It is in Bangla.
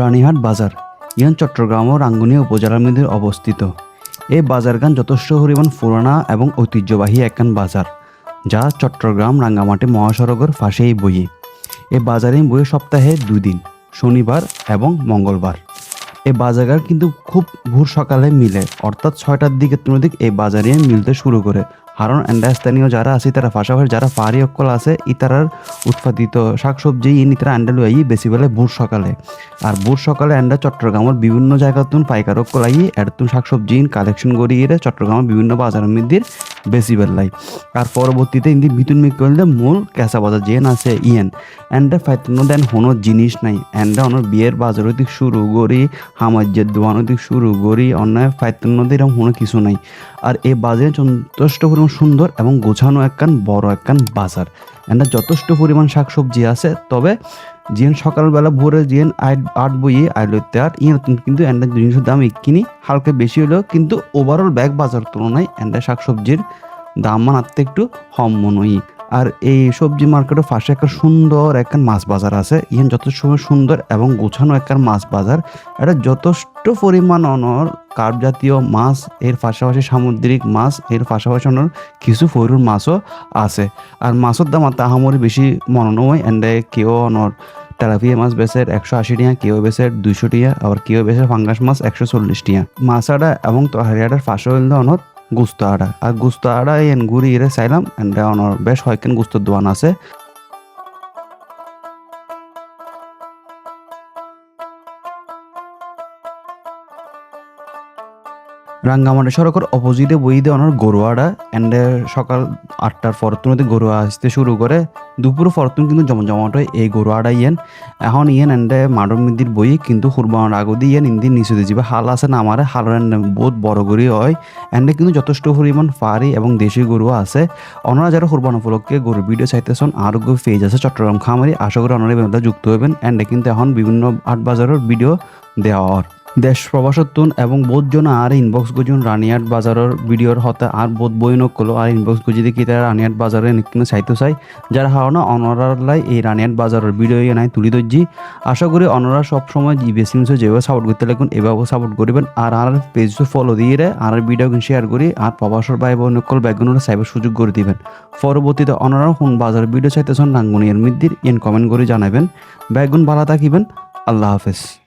রানীহাট বাজার ইয়ান চট্টগ্রাম ও রাঙ্গুনিয়া উপজেলার মধ্যে অবস্থিত। এই বাজারগান যথেষ্ট পরিমাণ পুরানা এবং ঐতিহ্যবাহী একখান বাজার, যা চট্টগ্রাম রাঙ্গামাটি মহাসড়কের ফাঁসেই বইয়ে। এই বাজারে বইয়ে সপ্তাহে দুই দিন, শনিবার এবং মঙ্গলবার। এই বাজারগার কিন্তু খুব ভোর সকালে মিলে, অর্থাৎ ছয়টার দিকে তুলদিক এই বাজারে মিলতে শুরু করে। কারণ অ্যান্ডাস্তানীয় যারা আছে, তারা পাশাপাশি যারা পাহাড়ি অক্কল আছে, ইতারার উৎপাদিত শাকসবজি ইন তারা আন্ডা লই বেশি বলে ভোর সকালে। আর ভোর সকালে আন্ডা চট্টগ্রামের বিভিন্ন জায়গাতুন পাইকার অক্কল আই এডতুন শাকসবজি কালেকশন করি চট্টগ্রামের বিভিন্ন বাজার মধ্যে বেশি বেলাই আর পরবর্তীতে ইন্দি বিতুন মি করলে মূল কেঁচা বাজার যেন আছে ইয়েন। এন্ডা ফাইতন দেন কোনো জিনিস নাই। এন্ডা অনর বিয়ের বাজার দিক শুরু করি হামাজ্যের দোকান দিক শুরু করি অন্য ফাইতন এরকম কোনো কিছু নাই। আর এই বাজারে যথেষ্ট পরিমাণ সুন্দর এবং গোছানো একখান বড় একখান বাজার। এন্ডা যথেষ্ট পরিমাণ শাকসবজি আছে, তবে জিয়ান সকালবেলা ভোরে যেন আট বইয়ে আইল আট ইয়ে কিন্তু এন্ডার জিনিসের দাম কিনি হালকা বেশি হলেও কিন্তু ওভারঅল ব্যাগ বাজার তুলনায় এন্ডা শাকসবজির দাম মানাতে একটু কম মনে হয়। আর এই সবজি মার্কেটের পাশে একটা সুন্দর একখান মাছ বাজার আছে। ইহান যথেষ্ট সুন্দর এবং গোছানো একখান মাছ বাজার। এটা যথেষ্ট পরিমাণ অনর কার্প জাতীয় মাছ, এর পাশাপাশি সামুদ্রিক মাছ, এর পাশাপাশি অনর কিছু ফৈরুর মাছও আছে। আর মাছের দাম আর তাহামরি বেশি মনোনময় এন্ডে কেউ অনর তেলাপিয়া মাছ বেচের একশো আশি টিয়া, কেউ বেচের দুইশো টিয়া, আবার কেউ বেচের ফাঙ্গাস মাছ একশো চল্লিশ টিয়া। মাছ আড়া এবং তরহারিয়াটার পাশে হইল অনর গুস্ত আড়া আর গুস্ত আড়া এন গুড়ি এরে চাইলাম এন্ড বেশ কয়েকখান গুস্তর দোকান আছে। রাঙ্গামাটি সড়কের অপোজিটে বই দিয়ে অনার গরুয়াড়া এন্ডে সকাল আটটার ফরতুনতে গরুয়া আসতে শুরু করে। দুপুর ফরতুন কিন্তু জমজমাট হয়। এই গরুয়াড়া ইয়েন। এখন ইয়েন এন্ডে মাডর মিদির বই কিন্তু হুরবানোর আগদি ইয়েন ইন্দি নিচু দিয়ে যাবে হাল আছে না আমার এন্ডে বহুত বড় গরু হয়। এন্ডে কিন্তু যথেষ্ট পরিমাণ ফারি এবং দেশি গরু আছে। অনারা যারা হুরবান উপলক্ষে গরুর ভিডিও চাইতেছেন আরও পেজ আছে চট্টগ্রাম খামারি। আশা করি অনারা যুক্ত হবেন এন্ডে কিন্তু এখন বিভিন্ন আট বাজারের ভিডিও দেওয়া হয় দেশ প্রবাসত্তুন এবং বহুত জন আর ইনবক্স গুজুন রানিয়াট বাজারের ভিডিওর হতে আর বোধ বই নকলো আর ইনবক্স গুজি দেখি তারা রানিয়াট বাজারে নিকিনে চাইতে চাই। যারা হাওনা অনরার লাই এই রানিয়াট বাজারের ভিডিও নাই তুলি ধরছি। আশা করি অনরা সবসময় নিশ্চয় যেভাবে সাপোর্ট করতে লাগুন এভাবে সাপোর্ট করবেন। আর আর পেজ ফলো দিয়ে রে, আর ভিডিও শেয়ার করি, আর প্রবাসর ভাই বোন নকল ব্যাগগুলোর সাইবার সুযোগ করে দিবেন। পরবর্তীতে অনরা কোন বাজার ভিডিও চাইতেছেন রাঙ্গুনিয়ার মিদ্দির ইন কমেন্ট করে জানাবেন। ব্যাগগুন ভালো থাকিবেন, আল্লাহ হাফেজ।